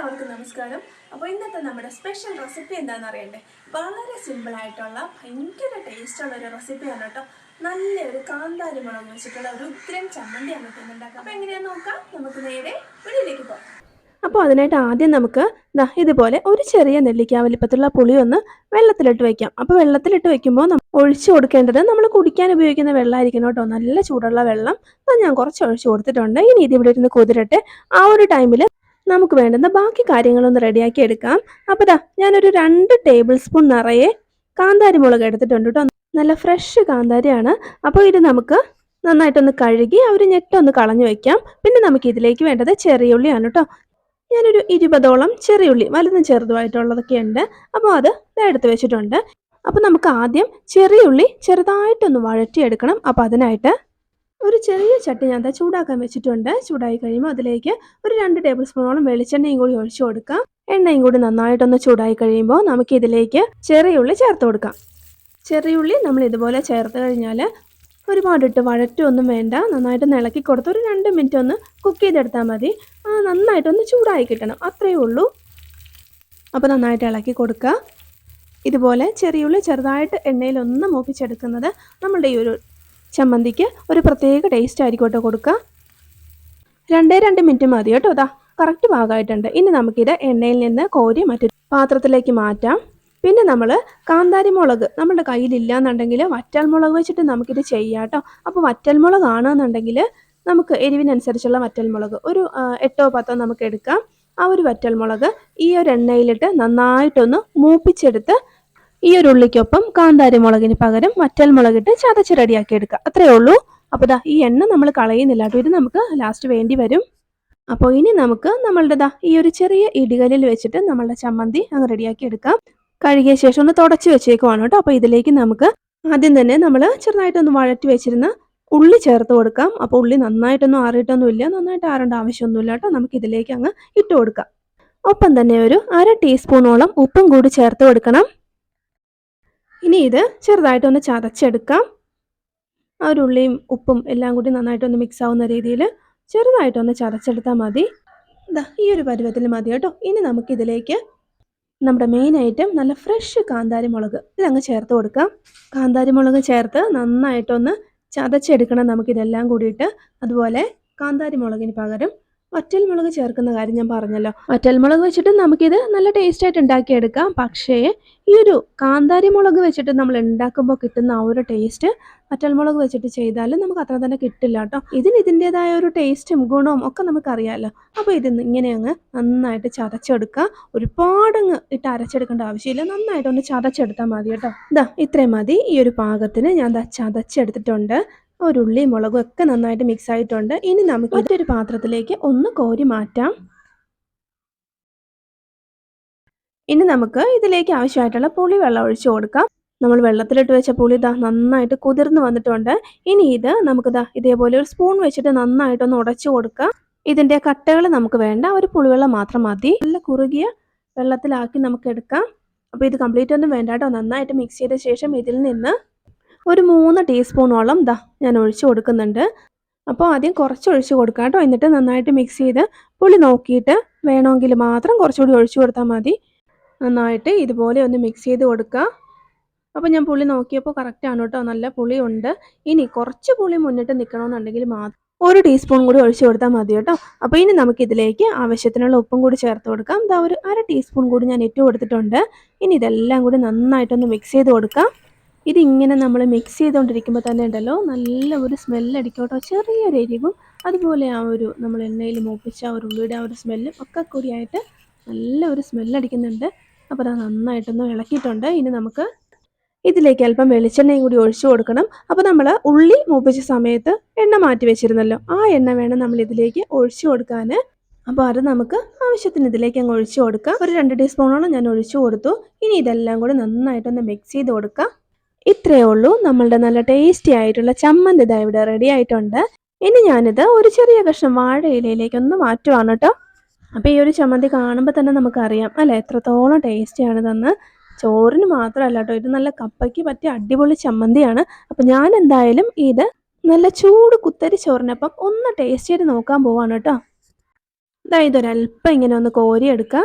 എല്ലാവർക്കും നമസ്കാരം. അപ്പോൾ ഇന്നത്തെ നമ്മുടെ സ്പെഷ്യൽ റെസിപ്പി എന്താണെന്ന് അറിയണ്ടേ? വളരെ സിമ്പിൾ ആയിട്ടുള്ള ഭയങ്കര ടേസ്റ്റുള്ള ഒരു റെസിപ്പിയാണ് കേട്ടോ. നല്ലൊരു കാന്താരി മുളക് വെച്ചിട്ടുള്ള ഒരു ഉഗ്രൻ ചമ്മന്തിയാണ് കേട്ടോ ഉണ്ടാക്കുക അപ്പോൾ എങ്ങനെയാന്ന് നോക്കാം? നമുക്ക് നേരെ വീട്ടിലേക്ക് പോകാം. അപ്പോൾ അതിനായിട്ട് ആദ്യം നമുക്ക് ഇതുപോലെ ഒരു ചെറിയ നെല്ലിക്ക വലിപ്പത്തിലുള്ള പുളി ഒന്ന് വെള്ളത്തിലിട്ട് വെക്കാം. അപ്പോൾ വെള്ളത്തിലിട്ട് വെക്കുമ്പോൾ നമ്മൾ ഒഴിച്ചു കൊടുക്കേണ്ടത് നമ്മൾ കുടിക്കാൻ ഉപയോഗിക്കുന്ന വെള്ളമായിരിക്കണം കേട്ടോ. നല്ല ചൂടുള്ള വെള്ളം. ഞാൻ കുറച്ച് ഒഴിച്ചു കൊടുത്തിട്ടുണ്ട്. ഇനി ഇത് ഇവിടെ ഇരുന്ന് കുതിരട്ടെ ആ ഒരു ടൈമിൽ നമുക്ക് വേണ്ടുന്ന ബാക്കി കാര്യങ്ങളൊന്ന് റെഡിയാക്കി എടുക്കാം. അപ്പോൾ ദാ ഞാനൊരു രണ്ട് ടേബിൾ സ്പൂൺ നിറയെ കാന്താരി മുളക് എടുത്തിട്ടുണ്ട് കേട്ടോ. നല്ല ഫ്രഷ് കാന്താരിയാണ്. അപ്പോൾ ഇത് നമുക്ക് നന്നായിട്ടൊന്ന് കഴുകി ആ ഒരു ഞെട്ടൊന്ന് കളഞ്ഞു വെക്കാം. പിന്നെ നമുക്ക് ഇതിലേക്ക് വേണ്ടത് ചെറിയ ഉള്ളിയാണ് കേട്ടോ. ഞാനൊരു ഇരുപതോളം ചെറിയുള്ളി വലുതും ചെറുതുമായിട്ടുള്ളതൊക്കെ ഉണ്ട് അപ്പോൾ അത് എടുത്ത് വെച്ചിട്ടുണ്ട്. അപ്പോൾ നമുക്ക് ആദ്യം ചെറിയുള്ളി ചെറുതായിട്ടൊന്ന് വഴറ്റിയെടുക്കണം. അപ്പോൾ അതിനായിട്ട് ഒരു ചെറിയ ചട്ടി ഞാൻ എന്താ ചൂടാക്കാൻ വെച്ചിട്ടുണ്ട്. ചൂടായി കഴിയുമ്പോൾ അതിലേക്ക് ഒരു രണ്ട് ടേബിൾ സ്പൂണോളം വെളിച്ചെണ്ണയും കൂടി ഒഴിച്ചു കൊടുക്കാം. എണ്ണയും കൂടി നന്നായിട്ടൊന്ന് ചൂടായി കഴിയുമ്പോൾ നമുക്ക് ഇതിലേക്ക് ചെറിയുള്ളി ചേർത്ത് കൊടുക്കാം. ചെറിയുള്ളി നമ്മൾ ഇതുപോലെ ചേർത്ത് കഴിഞ്ഞാൽ ഒരുപാടിട്ട് വഴറ്റൊന്നും വേണ്ട. നന്നായിട്ട് ഇളക്കി കൊടുത്ത് ഒരു രണ്ട് മിനിറ്റ് ഒന്ന് കുക്ക് ചെയ്തെടുത്താൽ മതി. ആ നന്നായിട്ടൊന്ന് ചൂടായി കിട്ടണം. അത്രയേ ഉള്ളൂ. അപ്പോൾ നന്നായിട്ട് ഇളക്കി കൊടുക്കുക ഇതുപോലെ ചെറിയുള്ളി ചെറുതായിട്ട് എണ്ണയിൽ ഒന്ന് മൂപ്പിച്ചെടുക്കുന്നത് നമ്മളുടെ ഈ ഒരു ചമ്മന്തിക്ക് ഒരു പ്രത്യേക ടേസ്റ്റ് ആയിരിക്കും കേട്ടോ കൊടുക്കുക. രണ്ടേ രണ്ട് മിനിറ്റ് മതി കേട്ടോ അതാ കറക്റ്റ് ഭാഗമായിട്ടുണ്ട് ഇനി നമുക്കിത് എണ്ണയിൽ നിന്ന് കോരി മറ്റൊരു പാത്രത്തിലേക്ക് മാറ്റാം. പിന്നെ നമ്മൾ കാന്താരി മുളക് നമ്മുടെ കയ്യിലില്ല എന്നുണ്ടെങ്കിൽ വറ്റൽ മുളക് വെച്ചിട്ട് നമുക്കിത് ചെയ്യാം കേട്ടോ. അപ്പോൾ വറ്റൽ മുളക് ആണെന്നുണ്ടെങ്കിൽ നമുക്ക് എരിവിനനുസരിച്ചുള്ള വറ്റൽ മുളക് ഒരു എട്ടോ പത്തോ നമുക്ക് എടുക്കാം. ആ ഒരു വറ്റൽ മുളക് ഈ ഒരു എണ്ണയിലിട്ട് നന്നായിട്ടൊന്ന് മൂപ്പിച്ചെടുത്ത് ഈ ഒരു ഉള്ളിക്കൊപ്പം കാന്താരി മുളകിന് പകരം മറ്റൽ മുളകിട്ട് ചതച്ച് റെഡിയാക്കി എടുക്കുക. അത്രയേ ഉള്ളൂ. അപ്പോൾ ദാ ഈ എണ്ണ നമ്മൾ കളയുന്നില്ല. ഇത് നമുക്ക് ലാസ്റ്റ് വേണ്ടി വരും. അപ്പോൾ ഇനി നമുക്ക് നമ്മളുടെ ദാ ഈ ഒരു ചെറിയ ഇടികലിൽ വെച്ചിട്ട് നമ്മളുടെ ചമ്മന്തി അങ്ങ് റെഡിയാക്കി എടുക്കാം. കഴുകിയ ശേഷം ഒന്ന് തുടച്ച് വെച്ചേക്കുവാണ് കേട്ടോ. അപ്പോൾ ഇതിലേക്ക് നമുക്ക് ആദ്യം തന്നെ നമ്മൾ ചെറുതായിട്ടൊന്ന് വഴറ്റി വെച്ചിരുന്ന ഉള്ളി ചേർത്ത് കൊടുക്കാം. അപ്പോൾ ഉള്ളി നന്നായിട്ടൊന്നും ആറിയിട്ടൊന്നുമില്ല. നന്നായിട്ട് ആറേണ്ട ആവശ്യമൊന്നുമില്ല കേട്ടോ. നമുക്ക് ഇതിലേക്ക് അങ്ങ് ഇട്ട് കൊടുക്കാം. ഒപ്പം തന്നെ ഒരു അര ടീസ്പൂണോളം ഉപ്പും കൂടി ചേർത്ത് കൊടുക്കണം. ഇനി ഇത് ചെറുതായിട്ടൊന്ന് ചതച്ചെടുക്കാം. ആ ഒരു ഉള്ളിയും ഉപ്പും എല്ലാം കൂടി നന്നായിട്ടൊന്ന് മിക്സ് ആവുന്ന രീതിയിൽ ചെറുതായിട്ടൊന്ന് ചതച്ചെടുത്താൽ മതി. ഈ ഒരു പരുവത്തിൽ മതി കേട്ടോ. ഇനി നമുക്കിതിലേക്ക് നമ്മുടെ മെയിൻ ഐറ്റം നല്ല ഫ്രഷ് കാന്താരി മുളക് ഇതങ്ങ് ചേർത്ത് കൊടുക്കാം. കാന്താരി മുളക് ചേർത്ത് നന്നായിട്ടൊന്ന് ചതച്ചെടുക്കണം നമുക്കിതെല്ലാം കൂടിയിട്ട്. അതുപോലെ കാന്താരി മുളകിന് പകരം വറ്റൽ മുളക് ചേർക്കുന്ന കാര്യം ഞാൻ പറഞ്ഞല്ലോ. വറ്റൽ മുളക് വെച്ചിട്ട് നമുക്കിത് നല്ല ടേസ്റ്റ് ആയിട്ട് ഉണ്ടാക്കിയെടുക്കാം. പക്ഷേ ഈ ഒരു കാന്താരി മുളക് വെച്ചിട്ട് നമ്മൾ ഉണ്ടാക്കുമ്പോൾ കിട്ടുന്ന ആ ഒരു ടേസ്റ്റ് വറ്റൽ മുളക് വെച്ചിട്ട് ചെയ്താൽ നമുക്ക് അത്ര തന്നെ കിട്ടില്ല കേട്ടോ. ഇതിന് ഇതിന്റെതായ ഒരു ടേസ്റ്റും ഗുണവും ഒക്കെ നമുക്കറിയാമല്ലോ അപ്പോൾ ഇത് ഇങ്ങനെ അങ്ങ് നന്നായിട്ട് ചതച്ചെടുക്കുക. ഒരുപാടങ്ങ് ഇട്ട് അരച്ചെടുക്കേണ്ട ആവശ്യമില്ല. നന്നായിട്ടൊന്ന് ചതച്ചെടുത്താൽ മതി കേട്ടോ. ഇതാ ഇത്രയും മതി. ഈ ഒരു പാകത്തിന് ഞാൻ ചതച്ചെടുത്തിട്ടുണ്ട്. ഒരു ഉള്ളി മുളകും ഒക്കെ നന്നായിട്ട് മിക്സ് ആയിട്ടുണ്ട്. ഇനി നമുക്ക് മറ്റൊരു പാത്രത്തിലേക്ക് ഒന്ന് കോരി മാറ്റാം. ഇനി നമുക്ക് ഇതിലേക്ക് ആവശ്യമായിട്ടുള്ള പുളി വെള്ളം ഒഴിച്ചു കൊടുക്കാം. നമ്മൾ വെള്ളത്തിലിട്ട് വെച്ച പുളി ഇതാ നന്നായിട്ട് കുതിർന്ന് വന്നിട്ടുണ്ട്. ഇനി ഇത് നമുക്കിതാ ഇതേപോലെ ഒരു സ്പൂൺ വെച്ചിട്ട് നന്നായിട്ടൊന്ന് ഉടച്ചു കൊടുക്കാം. ഇതിന്റെ കട്ടകൾ നമുക്ക് വേണ്ട ഒരു പുളിവെള്ളം മാത്രം മതി. നല്ല കുറുകിയ വെള്ളത്തിലാക്കി നമുക്ക് എടുക്കാം. അപ്പോൾ ഇത് കംപ്ലീറ്റ് ഒന്നും വേണ്ട കേട്ടോ. നന്നായിട്ട് മിക്സ് ചെയ്ത ശേഷം ഇതിൽ നിന്ന് ഒരു മൂന്ന് ടീസ്പൂണോളം ദാ ഞാൻ ഒഴിച്ചു കൊടുക്കുന്നുണ്ട്. അപ്പോൾ ആദ്യം കുറച്ച് ഒഴിച്ച് കൊടുക്കാം കേട്ടോ. എന്നിട്ട് നന്നായിട്ട് മിക്സ് ചെയ്ത് പുളി നോക്കിയിട്ട് വേണമെങ്കിൽ മാത്രം കുറച്ചുകൂടി ഒഴിച്ചു കൊടുത്താൽ മതി. നന്നായിട്ട് ഇതുപോലെ ഒന്ന് മിക്സ് ചെയ്ത് കൊടുക്കുക. അപ്പോൾ ഞാൻ പുളി നോക്കിയപ്പോൾ കറക്റ്റാണ് കേട്ടോ. നല്ല പുളിയുണ്ട്. ഇനി കുറച്ച് പുളി മുന്നിട്ട് നിൽക്കണമെന്നുണ്ടെങ്കിൽ മാത്രം ഒരു ടീസ്പൂൺ കൂടി ഒഴിച്ചു കൊടുത്താൽ മതി കേട്ടോ. അപ്പോൾ ഇനി നമുക്ക് ഇതിലേക്ക് ആവശ്യത്തിനുള്ള ഉപ്പും കൂടി ചേർത്ത് കൊടുക്കാം. ഇതാ ഒരു അര ടീസ്പൂൺ കൂടി ഞാൻ ഇട്ട് കൊടുത്തിട്ടുണ്ട്. ഇനി ഇതെല്ലാം കൂടി നന്നായിട്ടൊന്ന് മിക്സ് ചെയ്ത് കൊടുക്കാം. ഇതിങ്ങനെ നമ്മൾ മിക്സ് ചെയ്തുകൊണ്ടിരിക്കുമ്പോൾ തന്നെ ഉണ്ടല്ലോ നല്ല ഒരു സ്മെല്ലടിക്കും കേട്ടോ ചെറിയൊരു എരിവും അതുപോലെ ആ ഒരു നമ്മൾ എണ്ണയിൽ മൂപ്പിച്ച ആ ഒരു ഉള്ളിയുടെ ആ ഒരു സ്മെല്ലും ഒക്കെ കൂടിയായിട്ട് നല്ല ഒരു സ്മെല്ലടിക്കുന്നുണ്ട് അപ്പോൾ അത് നന്നായിട്ടൊന്ന് ഇളക്കിയിട്ടുണ്ട്. ഇനി നമുക്ക് ഇതിലേക്ക് അല്പം വെളിച്ചെണ്ണയും കൂടി ഒഴിച്ചു കൊടുക്കണം. അപ്പോൾ നമ്മൾ ഉള്ളി മൂപ്പിച്ച സമയത്ത് എണ്ണ മാറ്റി വെച്ചിരുന്നല്ലോ. ആ എണ്ണ വേണം നമ്മൾ ഇതിലേക്ക് ഒഴിച്ചു കൊടുക്കാൻ അപ്പോൾ അത് നമുക്ക് ആവശ്യത്തിന് ഇതിലേക്ക് അങ്ങ് ഒഴിച്ചു കൊടുക്കാം. ഒരു രണ്ട് ടീസ്പൂണോളം ഞാൻ ഒഴിച്ചു കൊടുത്തു. ഇനി ഇതെല്ലാം കൂടി നന്നായിട്ടൊന്ന് മിക്സ് ചെയ്ത് കൊടുക്കാം. ഇത്രയേ ഉള്ളൂ. നമ്മളുടെ നല്ല ടേസ്റ്റി ആയിട്ടുള്ള ചമ്മന്തി ഇതാ ഇവിടെ റെഡി ആയിട്ടുണ്ട്. ഇനി ഞാനിത് ഒരു ചെറിയ കഷ്ണം വാഴ ഇലയിലേക്ക് ഒന്ന് മാറ്റുവാണ് കേട്ടോ അപ്പോൾ ഈ ഒരു ചമ്മന്തി കാണുമ്പോൾ തന്നെ നമുക്കറിയാം അല്ലേ? എത്രത്തോളം ടേസ്റ്റിയാണിതെന്ന് ചോറിന് മാത്രമല്ല കേട്ടോ ഇത് നല്ല കപ്പയ്ക്ക് പറ്റിയ അടിപൊളി ചമ്മന്തിയാണ്. അപ്പോൾ ഞാൻ എന്തായാലും ഇത് നല്ല ചൂട് കുത്തരി ചോറിനൊപ്പം ഒന്ന് ടേസ്റ്റ് ചെയ്ത് നോക്കാൻ പോവാണ് കേട്ടോ ദാ ഇതൊരല്പം ഇങ്ങനെ ഒന്ന് കോരിയെടുക്കുക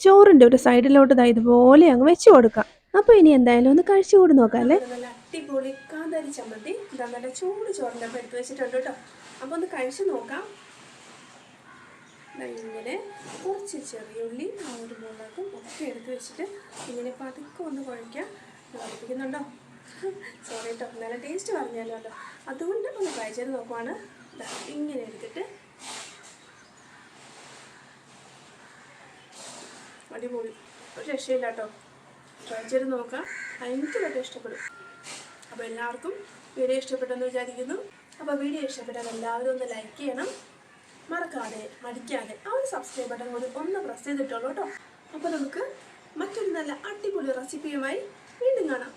ചോറിന്റെ ഒരു സൈഡിലോട്ട് ഇതാ ഇതുപോലെ അങ്ങ് വെച്ച് കൊടുക്കാം. അപ്പോൾ ഇനി എന്തായാലും ഒന്ന് കഴിച്ചു കൂടി നോക്കാം അല്ലേ? ചൂട് വെച്ചിട്ടുണ്ട് അപ്പോൾ ഒന്ന് കഴിച്ചു നോക്കാം. ഇങ്ങനെ കുറച്ച് ചെറിയുള്ളി ഒരു മുളകും ഒക്കെ എടുത്ത് വെച്ചിട്ട് ഇങ്ങനെ പതുക്കെ ഒന്ന് കുഴയ്ക്കാം. ഉറപ്പിക്കുന്നുണ്ടോ സോറി കേട്ടോ നല്ല ടേസ്റ്റ് പറഞ്ഞാലോ അതുകൊണ്ട് ഒന്ന് ട്രൈ ചെയ്ത് നോക്കുവാണ്. ഇങ്ങനെ എടുത്തിട്ട് അടിപൊളി. ഒരു രക്ഷയില്ല കേട്ടോ. ട്രൈ ചെയ്ത് നോക്കാം. ഭയങ്കരമായിട്ട് ഇഷ്ടപ്പെടും. അപ്പോൾ എല്ലാവർക്കും വീഡിയോ ഇഷ്ടപ്പെട്ടെന്ന് വിചാരിക്കുന്നു. അപ്പോൾ വീഡിയോ ഇഷ്ടപ്പെട്ടാൽ എല്ലാവരും ഒന്ന് ലൈക്ക് ചെയ്യണം. മറക്കാതെ മടിക്കാതെ ആ ഒരു സബ്സ്ക്രൈബ് ബട്ടൺ കൂടി ഒന്ന് പ്രസ് ചെയ്തിട്ടുള്ളൂ കേട്ടോ. അപ്പോൾ നമുക്ക് മറ്റൊരു നല്ല അടിപൊളി റെസിപ്പിയുമായി വീണ്ടും കാണാം.